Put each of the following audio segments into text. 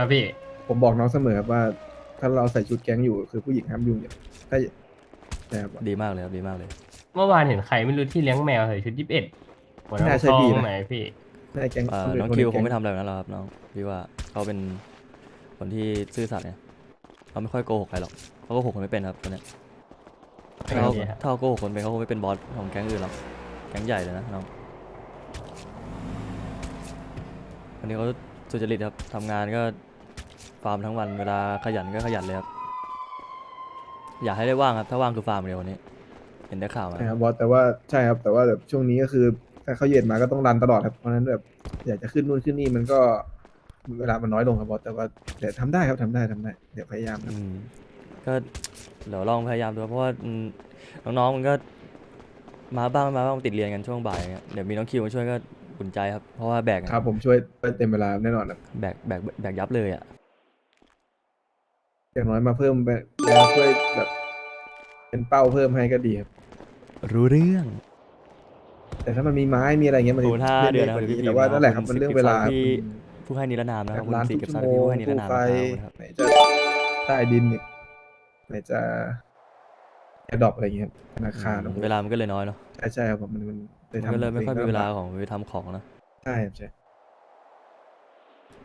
ครับพี่ ผมบอกน้องเสมอครับว่า ถ้าเราใส่ชุดแก๊งอยู่คือผู้หญิงห้ามยุ่งอย่างถ้านะครับ ดีมากเลยครับดีมากเลย เมื่อวานเห็นใครไม่รู้ที่เลี้ยงแมวใส่ชุดยี่สิบเอ็ดหัวน้ำทองไหนพี่ในแก๊งเอ่อเป็น้องนคิวในคงไม่แก๊ทำอะไรแบบนั้นหรอกครับน้องพี่ว่าเขาเป็นคนที่ซื่อสัตย์เนี่ยเขาไม่ค่อยโกหกใครหรอกเขาโกหกคนไม่เป็นครับตอนเนี้ยถ้าเขาโอเคครับ ถ้าเขาโกหกคนเป็นเขาคงไม่เป็นบอสของแก๊งอื่นหรอกแก๊งใหญ่เลยนะน้องวันนี้เขาสุจริตครับทำงานก็ ฟาร์มทั้งวันเวลาขยันก็ขยันเลยครับ อยากให้ได้ว่างครับ ถ้าว่างคือฟาร์มเดียววันนี้ เห็นได้ข่าวมานะครับบอสแต่ว่าใช่ครับ แต่ว่าแบบช่วงนี้ก็คือถ้าเขาเย็นมาก็ต้องรันตลอดครับเพราะฉะนั้นแบบอยากจะขึ้นนู่นขึ้นนี่มันก็เวลามันน้อยลงครับบอสแต่ว่าเดี๋ยวทำได้ครับทำได้ทำได้เดี๋ยวพยายามครับอืมก็เดี๋ยวลองพยายามดูครับเพราะว่าอืมน้องๆมันก็ มาบ้างไม่มาบ้างติดเรียนกันช่วงบ่ายอย่างเงี้ยเดี๋ยวมีน้องคิวมาช่วยก็อุ่นใจครับเพราะว่าแบกครับผมช่วยเต็มเวลาแน่นอนครับ แบกแบกแบกยับเลยอะ อย่างน้อยมาเพิ่มไปแล้วช่วยแบบ เป็นเป้าเพิ่มให้ก็ดีครับ รู้เรื่อง แต่ถ้ามันมีไม้มีอะไรเงี้ยมันโอ้ถ้าล่เดือนกนะว่าเดี๋ยวพี่แต่ว่าพิมพ์นั่นแหละครับขอบมันคุณเรื่องสิบเวลาสามครับที่ผู้ให้นิรนามนะคแบรับบคุณร้านสี่ทุกเก็บชั่ทรัพวย์โมที่งผู้ให้นิรตู้นามไฟนะครับไหนจะใต้ดินอีกไหนจะแอดดอปอะไรเงี้ยครับธนาคารอืมเวลามันก็เลยน้อยเนาะใช่ใช่ครับผมมันมันไปมันทำก็เลยไม่ค่อยมีเวลาขของไปทำของนะใช่ครับใช่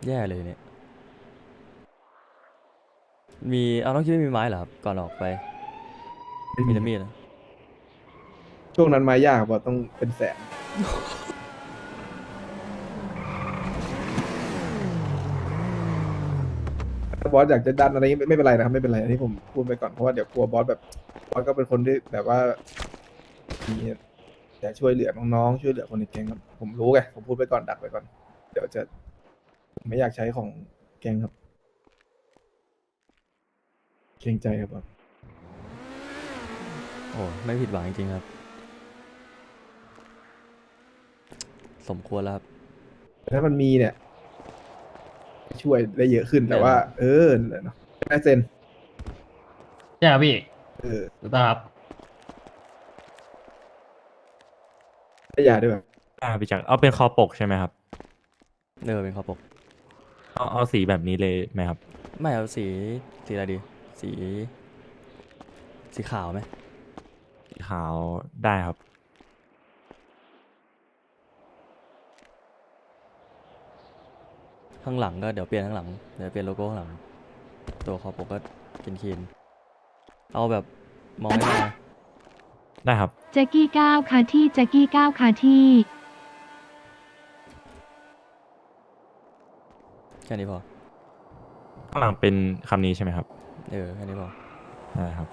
แย่เลยเนี่ย มีเอาน้องคิดว่ามีไม้เหรอครับก่อนออกไปไม่มีมีแต่มีดนะช่วงนั้นไม้ยากครับต้องเป็นแสนถ้าบอสอยากจะดันอะไรเงี้ยไม่ไม่เป็นไรนะครับไม่เป็นไรอันนี้ผมพูดไปก่อนเพราะว่าเดี๋ยวกลัวบอสแบบบอสก็เป็นคนที่แบบว่ามีจะช่วยเหลือน้องๆช่วยเหลือคนในแก๊งครับผมรู้ไงผมพูดไปก่อนดักไปก่อน เดี๋ยวจะผมไม่อยากใช้ของแก๊งครับ เกรงใจครับบอสโอ้ไม่ผิดหวังจริงๆครับ สมควรแล้วครับ แต่ถ้ามันมีเนี่ย ช่วยได้เยอะขึ้นแต่ว่า เออนั่นแหละเนาะแม่เซนใช่ครับพี่เออถูกต้องครับ ได้ยาด้วยแบบอ่าพี่จักรเอาเป็นคอปกใช่ไหมครับ เออเป็นข้อปก เอาเอาสีแบบนี้เลยไหมครับ ไม่เอาสีสีอะไรดี สี สีขาวไหมสีขาวได้ครับ ข้างหลังก็เดี๋ยวเปลี่ยนข้างหลัง เดี๋ยวเปลี่ยนโลโก้ข้างหลัง ตัวคอปกก็กินคีนเอาแบบมองไม่ได้นะได้ครับ แจ็กกี้ก้าวคาที่แจ็กกี้ก้าวคาที่แค่นี้พอ ข้างหลังเป็นคำนี้ใช่ไหมครับ เออแค่นี้พอได้ครับ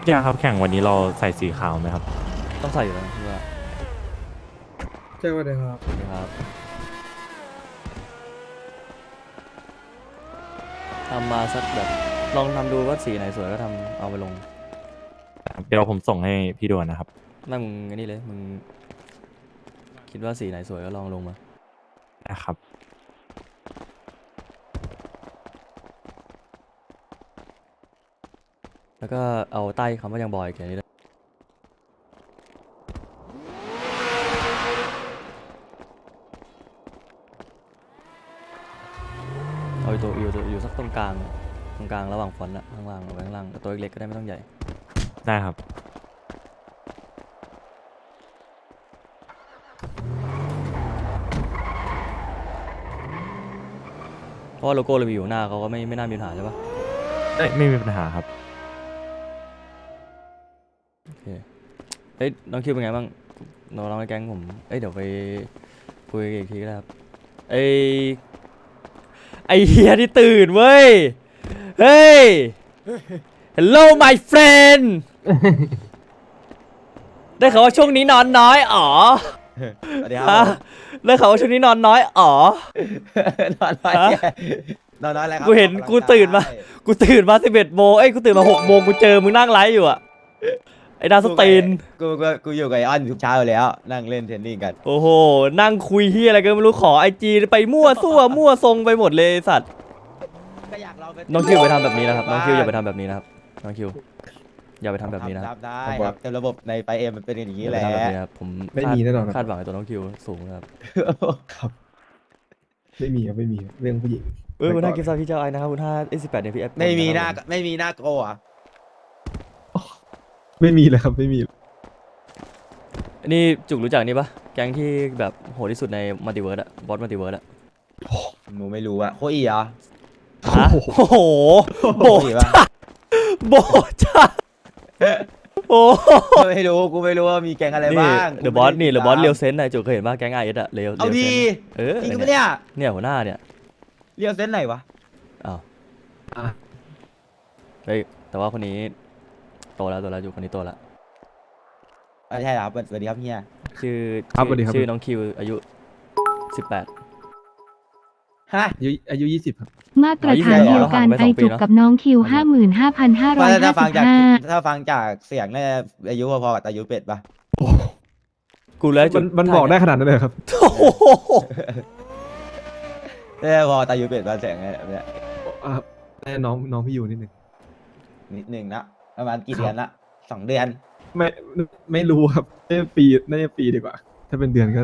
พี่จักรครับแข่งวันนี้เราใส่สีขาวไหมครับ ต้องใส่อยู่แล้วนะพี่ว่าใช่ว่าได้ครับนะครับทำมาสักแบบลองทำดูว่าสีไหนสวยก็ทำเอาไปลงเดี๋ยวผมส่งให้พี่ดวนนะครับ ไม่มึงอันนี้เลยมึงคิดว่าสีไหนสวยก็ลองลงมานะครับ แล้วก็เอาใต้คำว่ายังบอยเขียนนี้เลยเอาอยู่ตัวอยู่ตัวอยู่สักตรงกลางตรงกลางระหว่างฟอนต์อะข้างล่างเอาไว้ข้างล่างแต่ตัวเล็กๆก็ได้ไม่ต้องใหญ่ ได้ครับ เพราะว่าโลโก้เรามีอยู่หน้าเขาก็ไม่ไม่น่ามีปัญหาใช่ปะได้ไม่มีปัญหาครับ เฮ้ยน้องคิวเป็นไงบ้างน้องๆในแก๊งผม เอ้ยเดี๋ยวไปคุยกันอีกทีก็ได้ครับไอไอเฮียที่ตื่นเว้ย เฮ้ย Hello my friend ได้ข่าวว่าช่วงนี้นอนน้อยอ๋อสวัสดีคฮะรับได้ข่าวว่าช่วงนี้นอนน้อยอ๋อ นอนน้อยฮะนอนน้อยอะไรครับกูเห็นออกำลังกูตื่นมากยกูตื่นมาสิบเอ็ดโมงเอ้ยกูตื่นมาหกโมงกูเจอมึงนั่งไลฟ์อยู่อะ ไอ้ดาวสตีนกูกูกูอยู่กับไอออนทุกเช้าอยู่แล้ว นั่งเล่นเทนนิสกัน โอ้โห นั่งคุยเฮียอะไรก็ไม่รู้ขอไอจีไปมั่วซั่วมั่วทรงไปหมดเลยไอ้สัตว์ก็อยากลองไปน้องคิวอย่าไปทำแบบนี้นะครับน้องคิวอย่าไปทำแบบนี้นะครับน้องคิว อย่าไปทำแบบนี้นะครับทำได้ครับแต่ระบบในไฟเอ็มมันเป็นอย่างอนี้ย่าแหไปละ ทำแบบนี้นะครับผมไม่คาดมีแน่นอนครับ คาดหวังกับตัวน้องคิวสูงนะครับครับไม่มีครับไม่มีเรื่องผู้หญิง เออคุณห้าไปกิก่ฟต์ซาพี่เจ้าไอ้นะครับคุณห้าเอสิบแปดเนี่ยพี่แอปไม่มีหน้าไม่มีหน้าโกอะ ไม่มีเลยครับไม่มีนี่จุกรู้จักนี่ปะแก๊งที่แบบโหดที่สุดในมัลติเวิร์สอะบอสมัลติเวิร์สอะหนูไม่รู้อะโคอีเหรอฮะโอ้โหโบโคอีปะโบจ้าโอ้กูไม่รู้กูไม่รู้ว่ามีแกงอะไรนี่บ้างเดอะบอสนี่เดอะบอสเรียวเซนต์นายจุกเคยเห็นป่ะแก๊งไอเอสอะเรียวเอาเรียวดีเซนต์เออจริงเนี่ปะเนี่ยเนี่ยหัวหน้าเนี่ยเรียวเส้นไหนวะอ้าวอะเฮ้ยแต่ว่าคนนี้ โตแล้วโตแล้วจุกคนนี้โตแล้วอะใช่ครับสวัสดีครับเฮียชื่อครับสวัสดีครับ ชื่อน้องคิวอายุสิบแปด ฮะ อายุอายุยี่สิบครับ มาตรฐานเดียวกันอ๋อยี่สิบไอแล้วห่างไปสองปีจุกเนอะกับน้องคิวห้าหมื่นห้าพันห้าร้อยถ้าห้าฟังสิบจากห้าถ้าฟังจากเสียงน่าจะอายุพอๆกับอายุเป็ดปะกูแล้วจุมันมันบอกได้ขนาดนั้นเลยครับ โอ้โหน่าจะพอกับอายุเป็ดปะเสียงเนี่ยอะแน่น้องน้องพี่อยู่นิดนึงนิดหนึ่งนะ ประมาณกี่เดือนละสองเดือนไม่ไม่รู้ครับน่าจะปีน่าจะปีดีกว่า ถ้าเป็นเดือนก็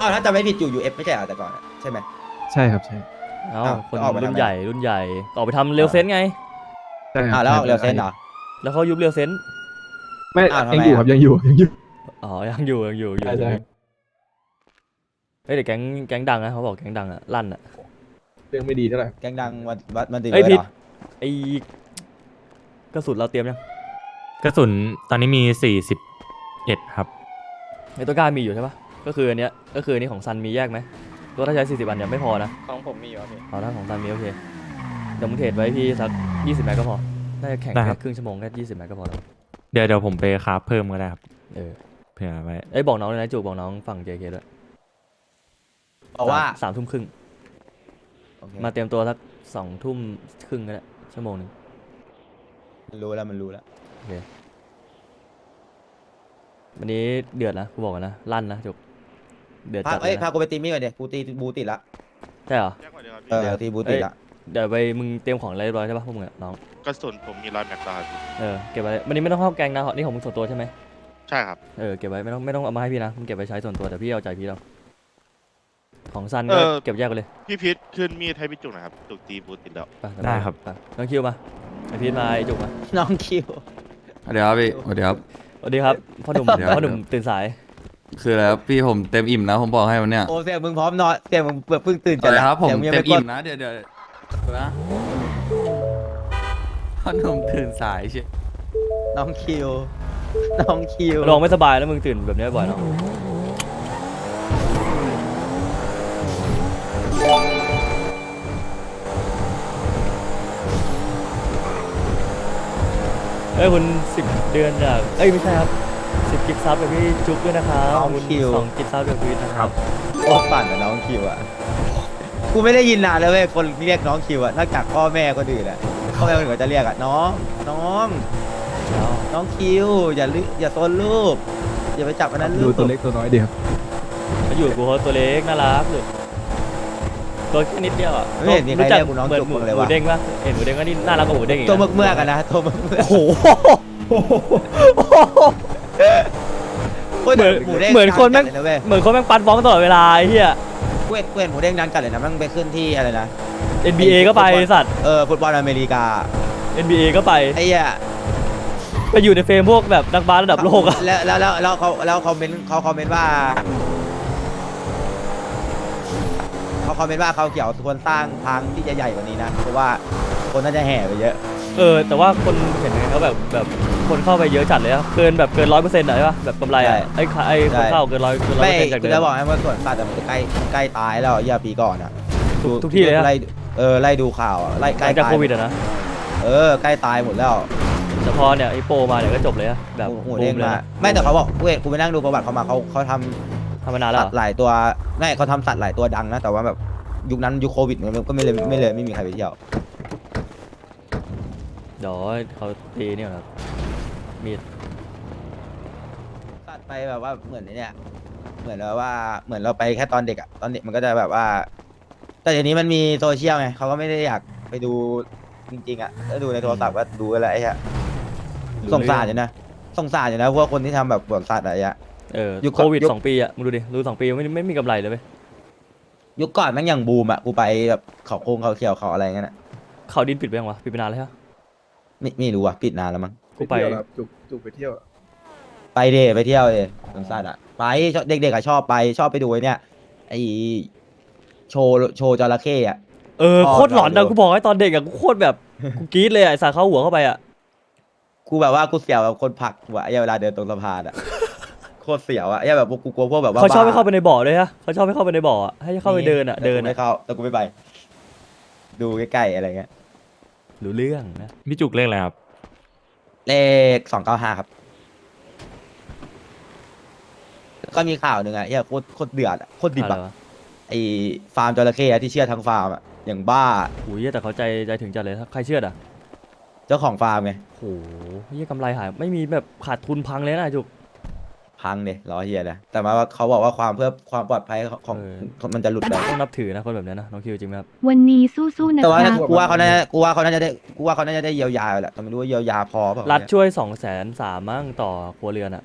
อ้าวถ้าจำไม่ผิดอยู่ยูเอฟไม่ใช่เหรอแต่ก่อนอะใช่ไหม ใช่ครับใช่เอ้าอ้าวคนออกไปทำรุ่นไมใหญ่รุ่นใหญ่ออกไปทำเรียวเซนต์ไง ใช่ครัอ่าบแล้วใช่เรียวเซนเหรอ แล้วเขายุบเรียวเซนต์ไม่อ้าวทำไม ยังอยู่อะครับยังอยู่ยังอยู่อ๋อยังอยู่ยังอยู่อยู่ใช่ใช่เฮ้ยแต่แก๊งแก๊งดังนะเขาบอกแก๊งดังอะลั่นอะ เรื่องไม่ดีเท่าไหร่ แกงดังวันวันมันตีเอ้ยเวิร์ดผิด เหรอไอ้ กระสุนเราเตรียมยังกระสุนตอนนี้มีสี่สิบเอ็ดครับไอ้ตัวกล้ามีอยู่ใช่ปะก็คืออันเนี้ยก็คืออันนี้ของซันมีแยกไหมตัวถ้าใช้40อันเนี่ยไม่พอนะของผมมีอยู่พี่เอาถ้าของซันมีโอเคเดี๋ยวมึงเทรดไว้พี่สัก20แม็กก็พอน่าจะแข่งได้คแค่รับครึ่งชั่วโมงแค่20แม็กก็พอแล้วเดี๋ยวเดี๋ยวผมไปคราฟเพิ่มก็ได้ครับเออเผื่อไว้ไอ้ยบอกน้องเลยนะจูบอกน้องฝั่ง JK ด้วยบอกว่าสามทุ่มครึ่งโอเคมาเตรียมตัวสักสองทุ่มครึ่งก็ได้ชั่วโมงหนึง มันรู้แล้วมันรู้แล้ววันนี้เดือดนะกูบอกก่อนนะลั่นนะจุกเดือดพาจัดเลเอ้ยยพานะกูไปตีมีดก่อนเดี๋ยวกูตีบูติดละใช่เหรอเออตีบูติดละเดี๋ยวไปมึงเตรียมของอะไรเรียบร้อยใช่ปะพวกมึงอะน้องกระสุนผมมีร้อยแม็กดาร์พี่เออเก็บไว้วันนี้ไม่ต้องเข้าแกงนะนี่ของมึงส่วนตัวใช่ไหมใช่ครับ เออเก็บไว้ไม่ต้องไม่ต้องเอามาให้พี่นะมึงเก็บไว้ใช้ส่วนตัวแต่พี่เอาใจพี่เราของซันเอก็อเก็บแยกไปเลยพี่พิษขึ้นมีดให้พี่จุกหน่อยครับจุกตีบูติดแล้วไปได้ครับ ไปน้องคิวมา ไอพีทมาไอจุกมาน้องคิว สวัสดีครับพี่สวัสดีครับ สวัสดีครับพ่อหนุ่มเดี๋ยว พ่อหนุ่มตื่นสาย คืออะไรครับพี่ผมเต็มอิ่มนะผมบอกให้วันเนี้ยโอ้เสียงมึงพร้อมนอนเสียงมึงเพิ่งตื่นอะนไรครับผมสียงงยังเต็มไกอิ่ดมนะเดี๋ยวเดี๋ยวนะพ่อหนุ่มตื่นสายเชียน้องคิว น้องคิวลองไม่สบายแล้วมึงตื่นแบบนี้บ่อยเนาะ อ้ยคุณสิบเดือนจากเอ้ยไม่ใช่ครับสิบกิฟต์ซับจากพี่จุ๊บด้วยนะครับขอบคุณสองกิฟต์ซับจากพีทนะครับโอ้ปั่นกับน้องคิวอะ กูไม่ได้ยินนานแล้วเว้ยคนเรียกน้องคิวอะนอกจากพ่อแม่คนอื่นอะพ่อแม่คนอื่นก็จะเรียกอะน้องน้องน้องคิว อย่าลึอย่าโซนลูกอย่าไปจับอันนั้นดูลูกตัวเล็กตัวน้อยดีครับ มาอยู่กับกูเขาตัวเล็กน่ารักเลย ตัวแค่นิดเดียวอะไม่เห็นมีใครรู้จัเรียกกูน้องเหมือนจุกหมูเลยหมูวะเด้งปะเห็นหมูเด้งก็นี่น่ารักกว่าหมูเด้งอีกตัวนะเมือกเมือกๆกันนะตัวเมือกเมือกโอ้โหโอ้ยเหมือนหมูเด้งเหมือนคนแม่งดัจัดเลยะเว้ยเหมือนคนแม่งปันฟ้องตลอดเวลาไอ้เหี้ยเว้นเว้นหมูเด้งดังจัดเลยนะแมันไปขึ้นที่อะไรนะ NBA ก็ไปไอ้สัตว์ เออฟุตบอลอเมริกา NBA ก็ไปไอ้เหี้ยไปอยู่ในเฟรมพวกแบบนักบาสระดับโลกอะแล้วแล้วแล้วแล้วเขาแล้วคอมเมนต์เขาคอมเมนต์ว่า อมเมนต์ว่าเขาเกี่ยวควรสร้างทางที่จะใหญ่กว่านี้นะเพราะว่าคนน่าจะแห่ไปเยอะ เออ แต่ว่าคนเห็นเขาแบบแบบคนเข้าไปเยอะจัดเลยอะเกินแบบเกินร้อยเปอร์เซ็นต์อะใช่ปะแบบกำไรอะไอ้ขาไอ้คนเข้าเกินร้อยเกินร้อยไม่เปอร์เซ็นต์จากคืเดิอจะม บอกให้ว่าส่วนสัตว์แต่มันใกล้มันใกล้ตายแล้วอย่าปีก่อนอะทุกทุกที่เลยอะ ไล่เออไล่ดูข่าวอะไล่หใกล้ลังจากตายโควิดอะนะ เออใกล้ตายหมดแล้วแต่พอเนี่ยไอ้โปรมาเนี่ยก็จบเลยอะแบบหมูบูเด้งมเลยมานะไม่แต่เขาบอกเว้ยกูไปนั่งดูประวัติเขามาเขาเขาททำมานานำแล้วสัเหตรอ ว์หลายตัวไม่เขาทำสัตว์หลายตัวดังนะ แต่ว่าแบบ ยุคนั้นยุคโควิดมันก็ไม่เลยไม่เลยไม่มีใครไปเที่ยว เดี๋ยวเขาตีเนี่ยครับ มีดสัตว์ไปแบบว่าเหมือนไอ้เนี่ย เหมือนแบบว่าเหมือนเราไปแค่ตอนเด็กอะตอนเด็กมันก็จะแบบว่า แต่เดี๋ยวนี้มันมีโซเชียลไงเขาก็ไม่ได้อยากไปดูจริงๆอะถ้าดูในโทรศัพท์ก็ดูอะไรไอ้เหี้ยสงสารอยู่นะสงสารอยู่นะพวกคนที่ทำแบบสวนสัตว์อะไรอะเออยุคโควิดยุค สองปีอะมึงดูดิ ดูสองปีไม่ไม่มีกำไรเลยเว้ย ยุคก่อนแม่งยังบูมอะกูไปแบบเขาโค้งเขาเขียวเขาอะไรเงี้ยน่ะเขาดินปิดไปยังวะปิดไปนานแล้วใช่ปะไม่ไม่รู้อะปิดนานแล้วมั้งกูไป เที่ยวเหรอครับจุกจุกไปเที่ยวเหรอไปเดไปเที่ยวเดสวนสัตว์อะไปชอบเด็กๆอะชอบไปชอบไปดูไอ้เนี่ยไอโชว์โชว์จระเข้อะเออชอบโคตรหลอนเรานะดูกูบอกให้ตอนเด็กอะกูโคตรแบบกูกรี๊ดเลยอะไอ้สาเข้าหัวเข้าไปอะ กูแบบว่ากูเสียวแบบคนผลักหัวไอ้เวลาเดินตรงสะพานอะ โคตรเสียวอะไอ้แบบกูกลัวพวกแบบว่าเขาชอบให้บ้เข้าไปในบ่อเลยฮะเขาชอบให้เข้าไปในบ่ออะให้เข้าไปเดินอะแต่เดินกูไม่อะเข้าแต่กูไม่ไป ดูใกล้ๆอะไรเงี้ย รู้เรื่องนะพี่จุกเลขอะไรครับ เลขสองเก้าห้าครับ ก็มีข่าวหนึ่งอะเฮียโคตรโคตรเดือดอะโคตรดิบอะไรอะวะไอฟาร์มจระเข้อะที่เชื่อดทั้งฟาร์มอะอย่างบ้าอุ้ยแต่เขาใจใจถึงจัดเลยถ้าใครเชื่อดอะเจ้าของฟาร์มไง โอ้โหเฮียกำไรหายไม่มีแบบขาดทุนพังเลยนะจุก พังเลยล้อเฮียเลยแต่มาว่าเขาบอกว่าความเพื่อความปลอดภัยของเออ ของมันจะหลุดไปต้องนับถือนะคนแบบนี้นะน้องคิวจริงไหมครับ วันนี้สู้ๆนะแต่ว่าครับ กูว่าเขาน่าจะกูว่าเขาน่าจะได้กูว่าเขาน่าจะได้เยียวยาแหละแต่ไม่รู้ว่าเยียวยาพอเปล่ารัฐช่วยสองแสนสามมั้งต่อครัวเรือนอะ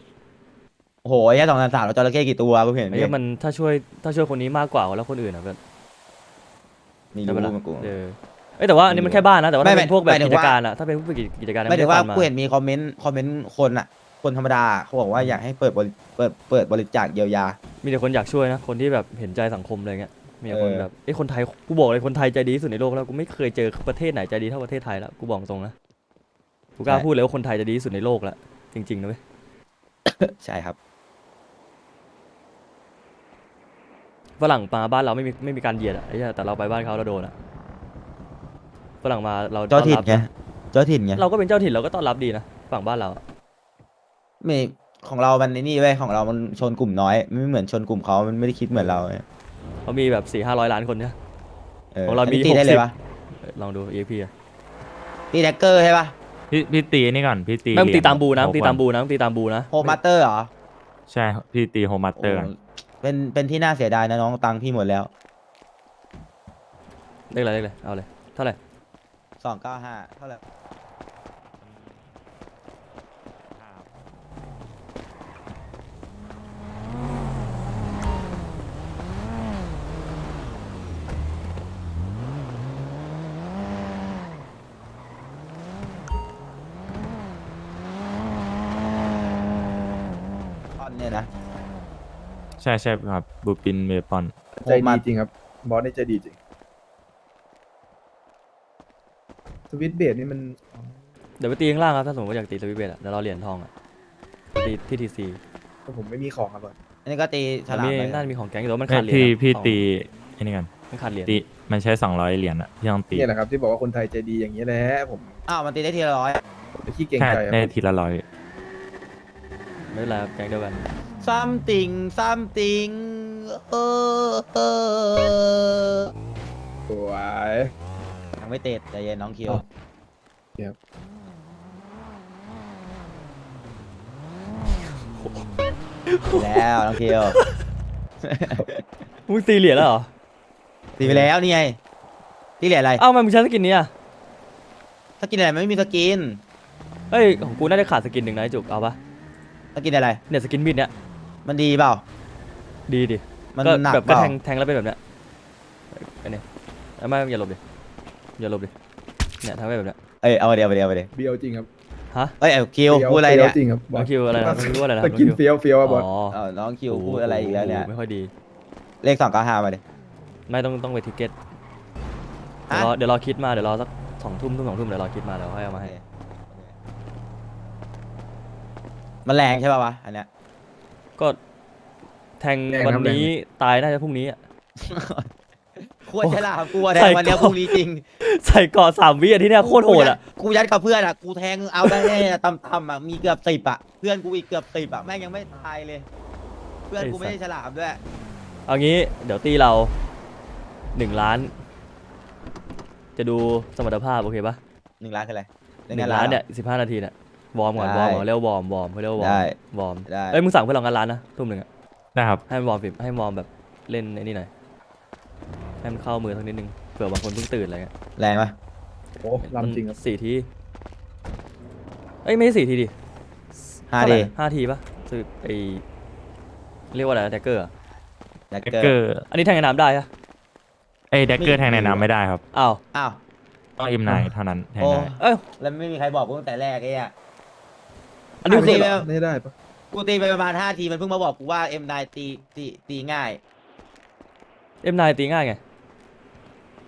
โอ้โหแค่สองพันสามเราจระเข้กี่ตัวกูเห็นไอ้เหี้ยมันถ้าช่วยถ้าช่วยคนนี้มากกว่าแล้วคนอื่นอะเพื่อนมีใช่รู้ปะล่ะมันกู เออเอ้ยแต่ว่าอันนี้มันแค่บ้านนะแต่ว่าไม่ถ้าเป็นพวกแบบหมายถึกิงจว่า การอะถ้าเป็นพวกกิจการไม่ถึงว่าด้ฟันกูเห็นมีคอมเมนต์คอมเมนต์คนอะ คนธรรมดาเขาบอกว่าอยากให้เปิดบริเปิดเปิดบริจาคเยียวยา มีแต่คนอยากช่วยนะ คนที่แบบเห็นใจสังคมอะไรเงี้ย มีแต่คนเออ แบบไอ้ยคนไทยกูบอกเลยคนไทยใจดีที่สุดในโลกแล้วกูไม่เคยเจอประเทศไหนใจดีเท่าประเทศไทยแล้วกูบอกตรงนะกูกล้าพูดเลยว่าคนไทยใจดีที่สุดในโลกแล้วจริงๆนะเว้ยใช่ครับ ฝรั่งมาบ้านเราไม่มีไม่มีการเหยียดอะไอ้เหี้ยแต่เราไปบ้านเขาเราโดนอะฝรั่งมาเราเจ้าถิ่นต้อไงรับเจ้าถิ่นไงเราก็เป็นเจ้าถิ่นเราก็ต้อนรับดีนะฝั่งบ้านเราอะ ไม่ของเรามันไอ้นี่เว้ยของเรามันชนกลุ่มน้อย ไม่เหมือนชนกลุ่มเขามันไม่ได้คิดเหมือนเราเว้ยเขามีแบบสี่ห้าร้อยล้านคนเนี่ย ของเรานมีนี้ตีได้60เลยปะเอ้ยลองดู EXP อะตีแดกเกอร์ใช่ปะพี่พี่ตีนี่ก่อนพี่ตีไม่ต้องตีตามบูนะเหต้รีอยงญตีตามบูนะต้องตีตามบูนะ โฮมาสเตอร์เหรอใช่พี่ตีโฮมัตเตอร์ก่อนโอ้เป็นเป็นที่น่าเสียดายนะน้องตังค์พี่หมดแล้วเลขอะไรเลขอะไรเอาเลย เท่าไหร่สองเก้าห้าเท่าไหร่ ตอนเนี่ยนะ ใช่ใช่ครับบูปินเมปอน ใจดีจริงครับ บอสนี่ใจดีจริง สวิตช์เบดนี่มันเดี๋ยวไปตีข้างล่างครับ ถ้าสมมติว่าอยากตีสวิตช์เบสอะเดี๋ยวเราเหรียญทองอะตีที่ทีซีผมไม่มีของครับบอสอันนี้ก็ตีฉลามมีไปน่าจะมีของแก๊งอยู่แต่ว่ามันไม่ขาดเหรียญพี่อะพี่ของตีไอ้นี่กันมันขาดเหรียญตีมันใช้สองร้อยเหรียญอะที่ต้องตีเนี่ยแหละครับที่บอกว่าคนไทยใจดีอย่างนี้แหละผมอ้าวมันตีได้ทีละร้อยผมจะขี้เกรงแค่ใจอะได้ทีละร้อยไม่เป็นไรครับแก๊งเดียวกัน ซัมติงซัมติงเออเออสวยยังไม่เตะใจเย็นน้องคิวอ๋อครับแล้วน้องคิวมึงตีเหรียญแล้วเหรอตีไปแล้วนี่ไงตีเหรียญอะไรเอ้าทำไมมึงใช้สกินนี้อะสกินอะไรมันไม่มีสกินเอ้ยของกูน่าจะขาดสกินหนึ่งนะไอ้จุกเอาปะสกินอะไรเนี่ยสกินมีดเนี่ย มันดีเปล่า ดีดิมันก็หนักแบบเปก็ล่าแทงแทงแล้วเป็นแบบเนี้ยไอ้เนี่ยเอาไม่อย่าหลบดิ อย่าหลบดิ เนี่ยทำให้แบบเนี้ย เอ้ยเอามาเดียวเอามาเดียวเอามาเดียวเบียวจริงครับฮะเอ้ยเอาคิวฟี้พูดอะไรเนี่ยฟี้จริงครับบน้อองสคิวอะไรนะไม่รู้อะไรนะสน้องกินคิวเฟี้ยวเฟี้ยวอะบอสอ๋อเออน้องคิวพูดอะไรอีกแล้วเนี่ยโโหไม่ค่อยดี เลขสองเก้าห้ามาดิไม่ต้องต้องไปทิกเก็ตเดี๋ยวฮะรอเดี๋ยวรอคิดมา เดี๋ยวรอสักสองทุ่มทุ่มสองทุ่มเดี๋ยวรอคิดมาเดี๋ยวค่อยเอามาให้ มันแรงใช่ป่าวะอันเนี้ย ก็แทงวันนี้ตายน่าจะพรุ่งนี้อะโคตรฉลาดกูอะแทใส่งวันเนี้ยกล่องพรุ่งนี้จริงใส่เกาะสามวิอะที่เนี่ยโคตรโหดอะกูยัดกับเพื่อนอะกูแทงเอาได้แน่ๆต่ำๆอะมีเกือบสิบอะเพื่อนกูอีกเกือบสิบอะแม่งยังไม่ตายเลย เพื่อนกูไม่ได้ฉลามด้วยเอางี้เดี๋ยวตีเราหนึ่งล้าน จะดูสมรรถภาพโอเคปะหนึ่งล้านคืออะไรหนึ่งล้านเนี่ยสิบห้านาทีเนี่ย วอร์มก่อนวอร์มก่อนเรียกว่าวอร์มวอร์มเขาเรียกว่าวอร์ได้มวอร์มได้ เอ้ยมึงสั่งเพื่อนลองกันร้านนะทุ่มหนึ่งอะได้ครับให้มันวอร์มฟิให้มันวอร์มแบบเล่นไอ้นี่หน่อยให้มันเข้ามือสักนิดนึงเผื่อบางคนเพิ่งตื่นอะไรเงี้ยแรงปะโอ้ลำจริงครับ สี่ทีเอ้ยไม่ใช่สี่ทีดิห้าเท่ไหดีร่ห้าทีปะคือไอเรียกว่าอะไรแท็กเกอร์แดกแฮกเกอเกอร์ร์อันนี้แทงในน้ำได้ปะเอ้ยแดกเกอร์แทงในน้ำไม่ได้ครับ อ้าวอ้าว ต้องเอ็มไนเท่านั้นแทงโอ้ได้ เอ้ย แล้วไม่มีใครบอกกูตั้งแต่แรกไอ้เนี่ย อันนี้กูตีไปไม่ได้ปะกูตีไปประมาณห้าทีมันเพิ่งมาบอกกูว่าเอ็มนตีตีตีง่าย เอ็มนายตีง่ายไง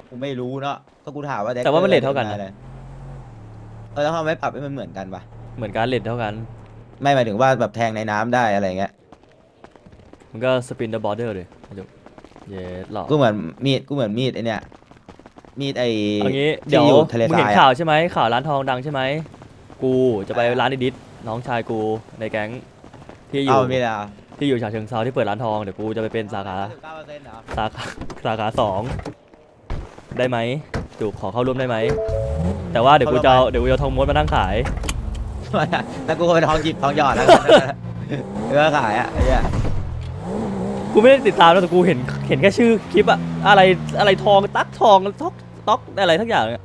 กูไม่รู้เนาะก็กูถามว่าแต่ว่ามันเรทเท่ากันนะ อะไรเออแล้วทำไมปรับให้มันเหมือนกันปะเหมือนการเล่นเท่ากัน ไม่หมายถึงว่าแบบแทงในน้ำได้อะไรเงี้ยมันก็สปินเดอะบอร์เดอร์เลยจบเย้หล่อกูเหมือนมีดกูเหมือนมีดไอเนี่ยมีดไอเอางี้ที่เดี๋ยวอยู่ทะเลมึงทเห็รานยข่าอะ วใช่ไหมข่าวร้านทองดังใช่ไหม กูจะไปร้านไอดิส น้องชายกูในแก๊งที่อยู่เอาไม่ได้ที่อยู่ฉะเชิงเซาที่เปิดร้านทองเดี๋ยวกูจะไปเป็นสาขาเก้าเปอร์เซ็นต์เหรอสาขาสาขาสองได้ไหมจูบขอเข้าร่วมได้ไหมแต่ว่าเดี๋ยวกูจะเอาเดี๋ยวกูจะเอาทองม้วนมานั่งขาย แล้วกูก็เป็นทองหยิบทองหยอดแล้วกันเออขายอะไอ้เหี้ยกูไม่ได้ติดตามนะแต่กูเห็นเห็นแค่ชื่อคลิปอะอะไรอะไรทองตักทองท็อกต๊อกอะไรทั้งอย่างอะ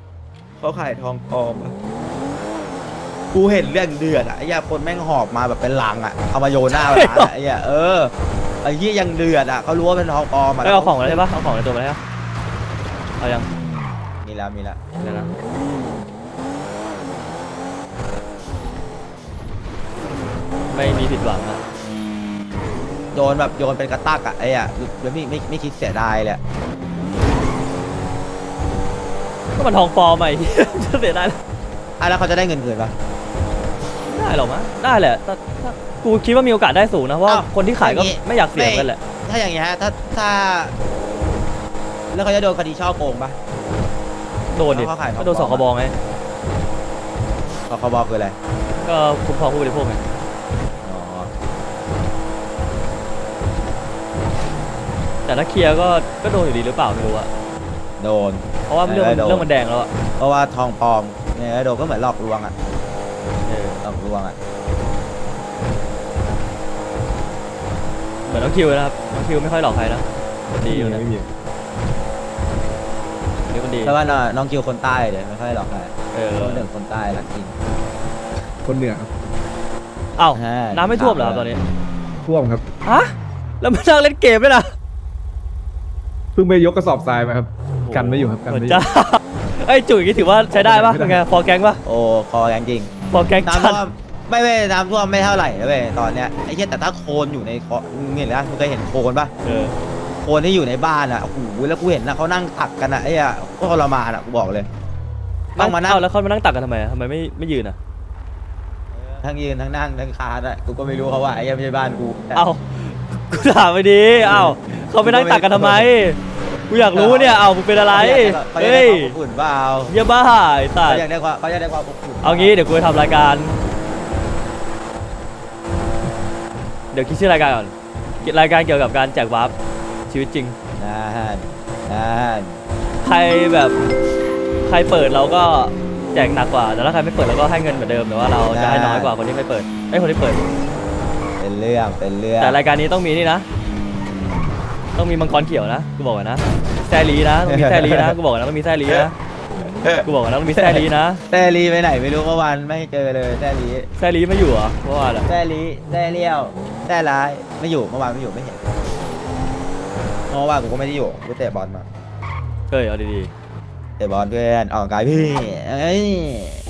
เขาขายทองปลอมอะ กูเห็นเรื่องเดือดอะไอ้เหี้ยคนแม่งหอบมาแบบเป็นลังอะเอามาโยนหน้าร้านอะไอ้เหี้ยเออไอ้เหี้ยยังเดือดอะเขารู้ว่าเป็นทองปลอมอะไม่เอาของอะไรใช่ปะเอาของในตัวมาแล้วเอายังมีแล้วมีแล้วเดี๋ยวนะไม่มีผิดหวังอะโยนแบบโยนเป็นกระตักอะไอ้เหี้ยแล้วไม่ไม่ไม่คิดเสียดายเลยอะก็มันทองปลอมไปจะเสียได้อะแล้วเขาจะได้เงินคืนปะ ไม่ได้หรอกมั้งได้แหละแต่ถ้ากูคิดว่ามีโอกาสได้สูงนะเพราะว่าอ้าวคนที่ขายก็อย่างงี้ ไม่อยากเสียกันแหละ ถ้าอย่างเงี้ยถ้าถ้า แล้วเขาจะโดนคดีช่อโกงปะ โดนดิเขาขายทอง ก็โดนปลสอมคบไงสคบคืออะไร ก็คุ้มครองผู้บริโภคไงอ๋อ แต่ถ้าเคลียร์ก็ก็โดนอยู่ดีหรือเปล่าไม่รู้อะโดน เพราะว่าเรื่องมันเออโดน เรื่องมันแดงแล้วอะเพราะว่าทองปลอมเนี่ยโดนก็เหมือนหลอกลวงอะเออ หลอกลวงอะเหมือนน้องคิวเลยนะครับน้องคิวไม่ค่อยหลอกใครนะคนดีอยู่นะไม่มีนี่คนดีเพราะว่าน้องน้องคิวคนใต้เดี๋ยวไม่ค่อยหลอกใครเออคนหนึ่งคนใต้รักจริง คนเหนือครับเอ้าใช่ น้ำไม่ท่วมเหรอครับตอนนี้ท่วมครับฮะแล้วมานั่งเล่นเกมด้วยนะเพิ่งไปยกกระสอบทรายมาครับกันไม่อยู่ครับกันไม่อยู่จ้าไอ้ยจุ๋ยนี่ถือว่าใช้ได้ปะเป็นไงฟอร์แกงปะโอ้คอแรงจริง ฟอร์แกงน้ำจัท่ดวมไม่ไม่น้ำท่วมไม่เท่าไหร่นะเว้ยตอนเนี้ยไอ้เหี้ยแต่ถ้าโคลนอยู่ในคอมึงเห็นแล้วมึงเคยเห็นโคลนปะเออโคลนที่อยู่ในบ้านอะโอ้โหแล้วกูเห็นนะเขานั่งตักกันอะไอ้เหี้ยก็ทรมานอะกูบอกเลยต้องมานั่งเอ้าแล้วเขามานั่งตักกันทำไมอะทำไมไม่ไม่ยืนอะทั้งยืนทั้งนั่งทั้งคานอะกูก็ไม่รู้เขาว่าไอ้เหี้ยไม่ใช่บ้านกูแต่ เอ้ากูถามไปดีเอ้าเขาไปนั่งตักกันทำไม กูอยากรู้เนี่ย เอ้ามึงเป็นอะไร เขาอยากได้เฮ้ยความอบอุ่นเปล่าเยี่ยบ้าไอ้สัสเขาอยากได้ความเขาอยากได้ความอบอุ่นเอางี้เดี๋ยวกูจะทำรายการ เดี๋ยวคิดชื่อรายการก่อน รายการเกี่ยวกับการแจกวาร์ปชีวิตจริง นั่นนั่นใครแบบใครเปิดเราก็แจกหนักกว่าแต่ถ้าใครไม่เปิดเราก็ให้เงินเหมือนเดิมแต่ว่าเราจะให้น้อยกว่าคนที่ไม่เปิดไอ้ยคนที่เปิด เป็นเรื่องเป็นเรื่องแต่รายการนี้ต้องมีนี่นะ ต้องมีมังกรเขียวนะกูบอกก่อนนะแซลีนะต้องมีแซลีนะกูบอกก่อนนะต้องมีแซลีนะกูบอกก่อนนะต้องมีแซลีนะแต่ลีไปไหนไม่รู้เมื่อวานไม่เจอเลยแต่ลีแซลีไม่อยู่เหรอเมื่อวานอะแต่ลีแต่เลี้ยวแต่ร้ายไม่อยู่เมื่อวานไม่อยู่ไม่เห็นเมื่อวานกูก็ไม่ได้อยู่กูเตะบอลมาเฮ้ยเอาดีเตะบอลเพื่อนออกกำลังกายพี่เอ้ย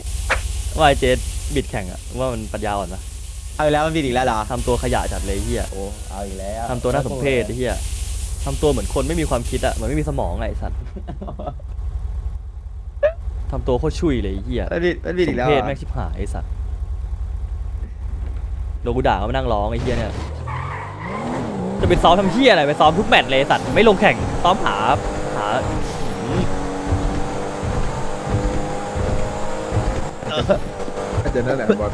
ๆว่าไอ้เจดบิดแข่งอะว่ามันปัญญาอ่อนปะเอาอีกแล้วมันบิดอีกแล้วเหรอทำตัวขยะจัดเลยไอ้เฮียโอ้เอาอีกแล้วทำตัวน่าสมเพชไอ้เฮีย ทำตัวเหมือนคนไม่มีความคิดอะเหมือนไม่มีสมองอะไอ้สัตว์ทำตัวโคตรชุยเลยไอ้เฮียมันบิดมันบิดสอีมกแล้วเพเหรศอแม่งชิบหายไอ้สัตว์โดนกูด่าก็มานั่งร้องไอ้เฮียเนี่ยจะไปซ้อมทำเฮียอะไรไปซ้อมทุกแมตช์เลยไอ้สัตว์ไม่ลงแข่งซ้อมหาหาอืมอาจจะนั่นแหละบอล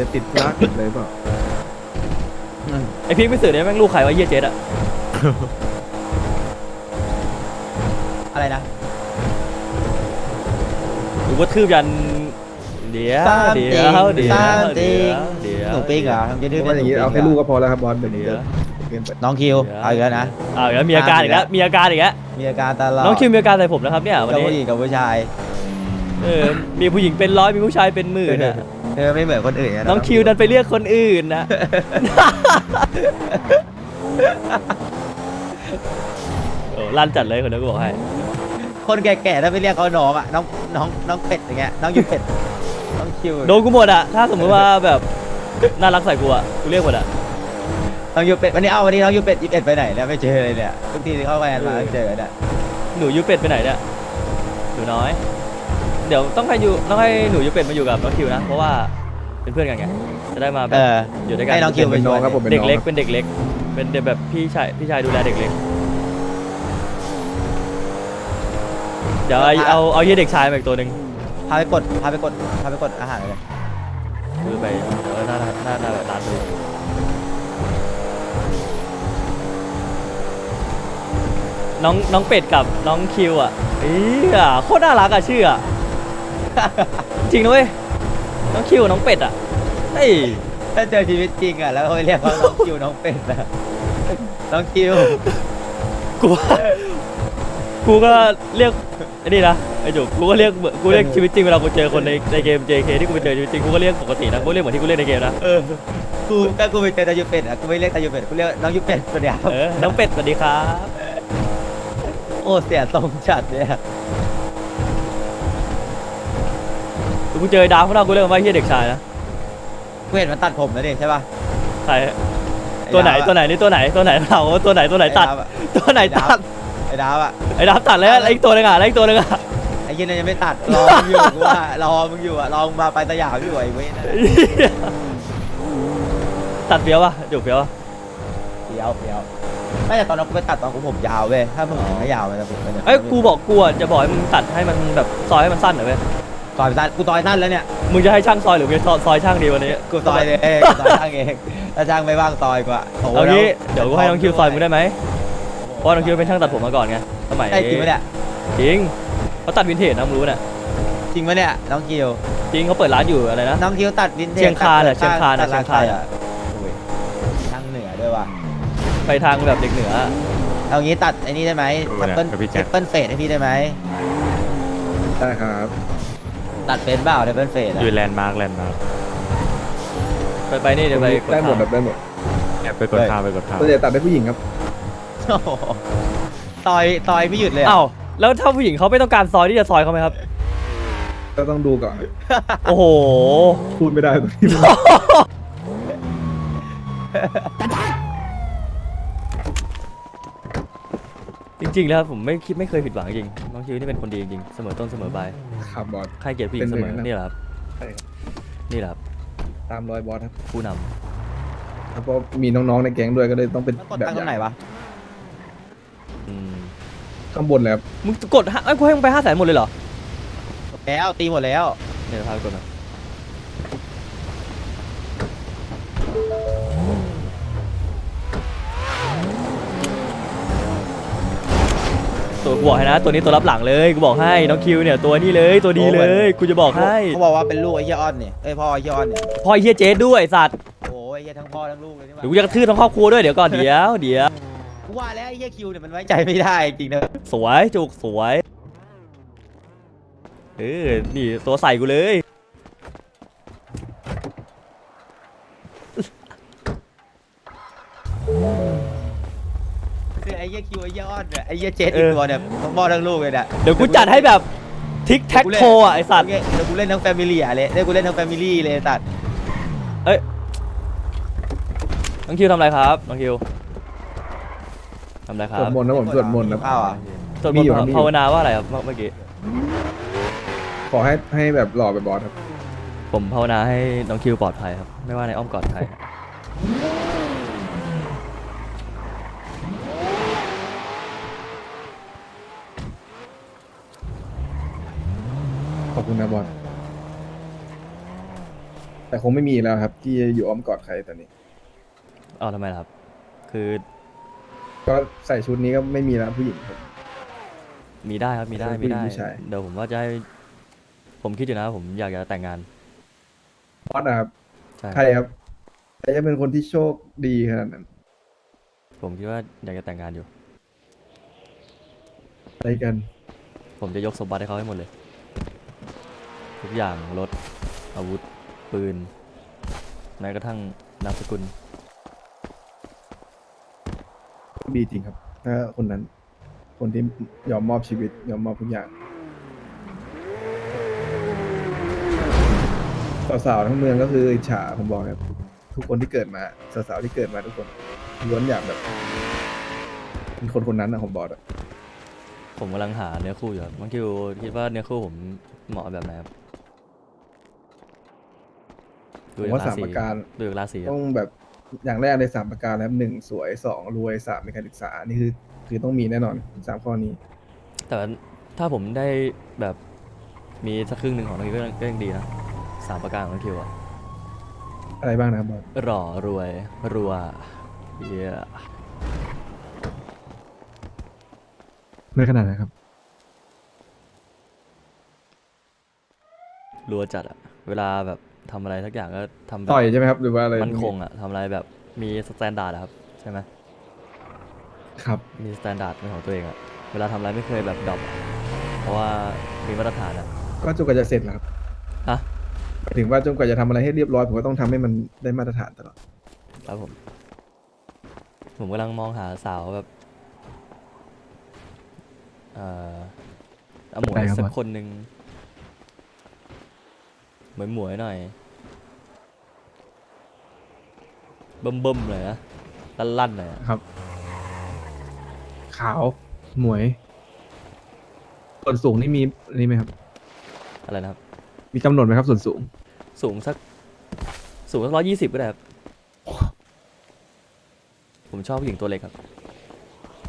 จะติดพลาติดเลยเปล่าไอพีคไม่สื่อเนี่ยแม่งลูกใครวะเฮียเจ็ดอะ อะไรนะหรือว่าทืบยันเดี๋ยวตามเดี๋จริยงวเดี๋ยวตามจเดี๋ริยงวเดี๋ยวหนูปิ้งเหรอทำจะดื้อเพราะว่าอย่างนี้เอาแค่ลูกก็พอแล้วครับบอลเดี๋ยวนี้จะเกินไปน้องคิวเอาอีกแล้วนะ อ้าวแล้วมีอาการอีกแล้วมีอาการอีกแล้วมีอาการตลอดน้องคิวมีอาการใส่ผมนะครับเนี่ยวันกับนี้ผู้หญิงกับผู้ชาย เออมีผู้หญิงเป็นร้อยมีผู้ชายเป็นหมื่นอะเธอไม่เหมือนคนอื่นะน้องคิวดันไปเรียกคนอื่นนะ โอ้ลั่นจัดเลยคนนั้นกูบอกให้ คนแก่ๆถ้าไม่เรียกเขาน้องอะน้องน้องน้องเป็ดอย่างเงี้ยน้องยูเป็ดน้องคิวโดนกูหมดอะถ้าสมมติว่าแบบน่ารักใส่กูอะกูเรียกหมดอะน้องยูเป็ดวันนี้เอาวันนี้น้องยูเป็ดยี่สิบเอ็ดไปไหนเนี่ยไม่เจอเลยเนี่ยทุกทีที่เข้าไปมาไม่เจอเนี่ยหนูยูเป็ดไปไหนเนี่ยหนูน้อย เดี๋ยวต้องให้ยูต้องให้หนูยูเป็ดมาอยู่กับน้องคิวนะเพราะว่าเป็นเพื่อนกันไงจะได้มาแบเอบออยู่ด้วยกันให้น้องคิวไปเป็นช่น้วอยงครับผมเป็นเด็กน้องเล็กครับเป็นเด็กเล็ก เป็นเด็กแบบพี่ชายพี่ชายดูแลเด็กเล็ก เดี๋ยวเอาเอาเอาเฮียเด็กชายมาอีกตัวหนึ่งพาไปกดพาไปกดพาไปกดอาหารเลยคือไปเออหน้าหน้าหน้าร้านเลยน้องน้องเป็ดกับน้องคิวอะเอ้ยโคตรน่ารักอะชื่ออะ จริงนะเว้ยน้องคิวน้องเป็ดอะเฮ้ยถ้าเจอชีวิตจริงอะแล้วเขาไปเรียกเขาน้องคิวน้องเป็ดนะน้องคิว กูว่า กูก็เรียกไอ้นี่นะไอ้จุกกูก็เรียกเหมือนกูเรียกชีวิตจริงเวลากูเจอคนในในเกม JK ที่กูไปเจอชีวิตจริงกูก็เรียกปกตินะกูเรียกเหมือนที่กูเรียกในเกมนะเออกูถ้ากูไปเจอตายูเป็ดอะกูไม่เรียกตายูเป็ดกูเรียกน้องยูเป็ดตัวเดียวเออน้องเป็ดสวัสดีครับโอ้เสียทรงจัดเนี่ยกูเจอไอ้ดาวข้างนอกกูเรียกมันว่าเฮียเด็กชายนะกูเห็นมันตัดผมแล้วดิใช่ป่ะใครตัวไหนตัวไหนนี่ตัวไหนตัวไหนเราตัวไหนตัวไหนตัดตัวไหนตัด ไอ้ดาวอะไอ้ดาวตัดแล้วไอ้อีกตัวหนึงอะแล้วอีกตัวหนึงอะไอ้เหี้ย็นยังไม่ตัดรอมึงอยู่กูว่ารอมึงอยู่อะรอมึงมาไปสยามอยู่ไอ้เว้ยนะตัดเฟี้ยวป่ะจุกเฟี้ยวป่ะเดี๋ยวเดี๋ยวไม่แต่ตอนนั้นกูไปตัดตอนกูผมยาวเว้ยถ้ามึงผมไม่ยาวมันจะผมมันจะเอ้ยกูบอกกูอะจะบอกให้มึงตัดให้มันแบบซอยให้มันสั้นหน่อยเว้ยซอยสั้นกูซอยสั้นแล้วเนี่ยมึงจะให้ช่างซอยหรือมึงจะซอยช่างดีวันนี้ กูซอยเลยกูซอยช่างเองถ้าช่างไม่ว่างซอยกว่าโอ้โหเอางี้แล้วเดี๋ยวกูให้น้องคิวซอยมึงได้ไหมเพ ราะน้องคิวเป็นช่างตัดผมมาก่อนไงสมัยได้จริงไหมเนี่ยจริงเขาตัดวินเทจนะมึงรู้น่ะจริงไหมเนี่ยน้องคิวจริงเขาเปิดร้านอยู่อะไรนะน้องคิวตัดวินเทจเชียงคานอะตัดเชียงคานอะตัดเชียงคานอะโอ้ยทางเหนือด้วยว่ะไปทางแบบเด็กเหนือเอางี้ตัดไอ้นี่ได้ไหมดูทันะเปิลกับพี่แจ็คทัเปิลเฟสให้พี่ได้ไหมได้ครับ ตัดเป็นเปล่าทัเปิลเฟสอยู่แลนด์มาร์กแลนด์มาร์กไปไปนี่เดี๋ยวไปกได้หมดทางได้หมดไปกดข้าวไปกดข้าวส่วนใหญ่ตัดได้ผู้หญิงครับ โอ้โหซอยซอยไม่หยุดเลยอะอ้าวแล้วถ้าผู้หญิงเขาไม่ต้องการซอยที่จะซอยเขาไหมครับ ก็ต้องดูก่อน โอ้โห พูดไม่ได้ตรงนี้จริงๆแล้วผมไม่คิดไม่เคยผิดหวังจริงน้องคิวนี่เป็นคนดีจริงๆเสมอต้นเสมอปลายครับบอส ใครเกลียดผู้หญิงเสมอเป็นหนึ่งนะนี่แหละครับใช่ครับนี่แหละครับตามรอยบอสครับผู้นแล้วก็มีน้องๆในแก๊งด้วยก็เลยต้องเป็นมันกดแบบตั้งอตรย่างงไหนวะำอืม ข้างบนเลยครับมึงกดห้าไอ้ยกูให้มึงไปห้าแสนหมดเลยเหรอ แล้วตีหมดแล้วเนี่ยพาไปกดมาตัวกูบอกให้นะ ตัวนี้ตัวรับหลังเลยกูบอกให้น้องคิวเนี่ยตัวนี้เลยตัวดีเลยกูจะบอกให้ เขาบอกว่าเป็นลูกไอ้เหี้ยอ้อนเนี่ยเอ้ยพ่อไอ้เหี้ยอ้อนเนี่ยพ่อไอ้เฮียเจสด้วยไอ้สัตว์โอ้ยไอ้เหี้ยทั้งพ่อทั้งลูกเลยนี่หว่าเดี๋ยวกูจะกระทืบทั้งครอบครัวด้วยเดี๋ยวก่อนเดี๋ยวเดี๋ยว กูว่าแล้วไอ้เหี้ยคิวเนี่ยมันไว้ใจไม่ได้จริงๆนะสวยจุกสวยเออนี่ตัวใส่กูเลย คือไอ้เหี้ยคิวไอ้เหี้ยอ้อนเนี่ยไอ้เหี้ยเจสอีกตัวเนี่ยทั้งพ่อทั้งลูกเลยเนี่ยเดี๋ยวกูจัดให้แบบทิกแท็กโทอะไอสัตว์ เดี๋ยวกูเล่นทั้งแฟมิลี่อะเลยเดี๋ยวกูเล่นทั้งแฟมิลี่เลยไอ้สัตว์น้องคิวทำอะไรครับ น้องคิว ทำอะไรคสรัวบดมนต์นะผมสวดมนต์นะ ข้าวอะสวดมมีนอยู่ต์ครับมีอยู่ ภาวนาว่าอะไรครับเมื่อเมื่อกี้ ขอให้ให้แบบหล่อแบบบอสครับ ผมภาวนาให้น้องคิวปลอดภัยครับ ไม่ว่าในอ้อมกอดใคร ขอบคุณนะบอสแต่คงไม่มีแล้วครับ ที่อยู่อ้อมกอดใครตอนนี้ เอาทำไมล่ะครับ คือ ก็ใส่ชุดนี้ก็ไม่มีแล้วผู้หญิงครับ มีได้ครับมีได้เป็นผู้มีหญิงได้ผู้ชาย เดี๋ยวผมว่าจะให้ผมคิดอยู่นะ ผมอยากจะแต่งงานบอสนะครับใช่ใครครับใครจะเป็นคนที่โชคดีขนาดนั้นผมคิดว่าอยากจะแต่งงานอยู่ อะไรกัน ผมจะยกสมบัติให้เขาให้หมดเลย ทุกอย่างรถอาวุธปืนแม้กระทั่งนามสกุล ดีจริงครับ ถ้าคนนั้น คนที่ยอมมอบชีวิต ยอมมอบทุกอย่าง สาวๆทั้งเมืองก็คืออิจฉาผมบอกครับ ทุกคนที่เกิดมา สาวๆที่เกิดมาทุกคนล้วนอยากแบบมีคนคนนั้นนะผมบอกอะผมกำลังหาเนื้อคู่อยู่ครับน้องคิวคิดว่าเนื้อคู่ผมเหมาะแบบไหนครับผมว่าสามประการ ดูจากราศีครับต้องแบบ อย่างแรกเลยสามประการแล้วหนึ่งสวยสองรวยสามมีการศึกษา นี่คือคือต้องมีแน่นอนสามข้อนี้ แต่ว่าถ้าผมได้แบบมีสักครึ่งหนึ่งของน้องคิวก็ยังก็ยังดีนะสามประการของน้องคิวอะอะไรบ้างนะครับบอสหล่อรวยรัวเยี่ยไม่ขนาดนะครับ รัวจัดอะเวลาแบบ ทำอะไรสักอย่างก็ทำแบบต่อยใช่ไหมครับหรือว่าอะไรมันคงอะทำอะไรแบบมีสแตนดาร์ดอะครับใช่ไหมครับมีสแตนดาร์ดเป็นของตัวเองอะเวลาทำอะไรไม่เคยแบบดรอปอะเพราะว่ามีมาตรฐานอะก็จนกว่าจะเสร็จแหละครับฮะหมายถึงว่าจนกว่าจะทำอะไรให้เรียบร้อยผมก็ต้องทำให้มันได้มาตรฐานตลอดครับผม ผมกำลังมองหาสาวแบบเอ่อเอาหมวได้ยครับสักบอสคนหนึ่ง หมวยหมวยๆหน่อยเบิ่มเบิ่มๆเลยนะลั่นลั่นๆหน่อยอะครับ ขาว หมวย ส่วนสูงนี่มีนี่ไหมครับ อะไรนะครับ มีกำหนดไหมครับ ส่วนสูง สูงสัก สูงสักร้อยยี่สิบก็ได้ครับ ผมชอบผู้หญิงตัวเล็กครับ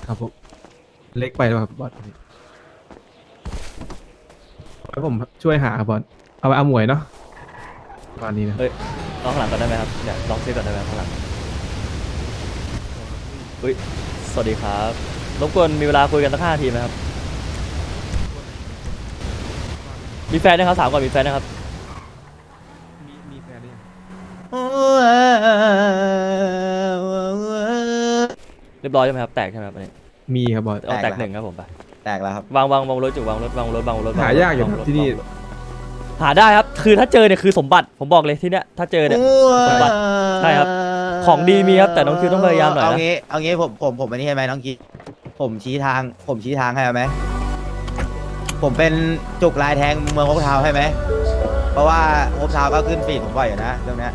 ครับผม เล็กไปแล้วครับบอสให้ผมช่วยหาครับบอสเอาไปเอาหมวยเนาะ ประมาณนี้นะเอ้ยลองข้างหลังก่อนได้ไหมครับเนี่ยลองเช็คก่อนได้ไหมครับข้างหลังอุ้ยสวัสดีครับรบกวนมีเวลาคุยกันสักห้านาทีไหมครับมีแฟนนะครับถามก่อนมีแฟนนะครับมีมีแฟนหรือยังเรียบร้อยใช่ไหมครับแตกใช่ไหมครับอันนี้มีครับบอสเอาแตแตกกแล้วหนึ่งครับผมไปแตกแล้วครับวางวางวางรถจุวางรถวางรถวางรถวงรถหายากอยู่วงครับรถที่นี่วางรถ หาได้ครับ คือถ้าเจอเนี่ยคือสมบัติ ผมบอกเลยที่เนี้ยถ้าเจอเนี่ย สมบัติใช่ครับของดีมีครับแต่น้องคิวต้องพยายามหน่อยนะ เอางี้เอางี้ผมผมผมอันนี้ให้ไหมน้องกีผมชี้ทาง ผมชี้ทางให้เอาไหมผมเป็นจุกลายแทงเมืองโฮปทาวน์ให้ไหมเพราะว่าโฮปทาวน์ก็ขึ้นฟีดผมบ่อยอยู่นะเรื่องเนี้ย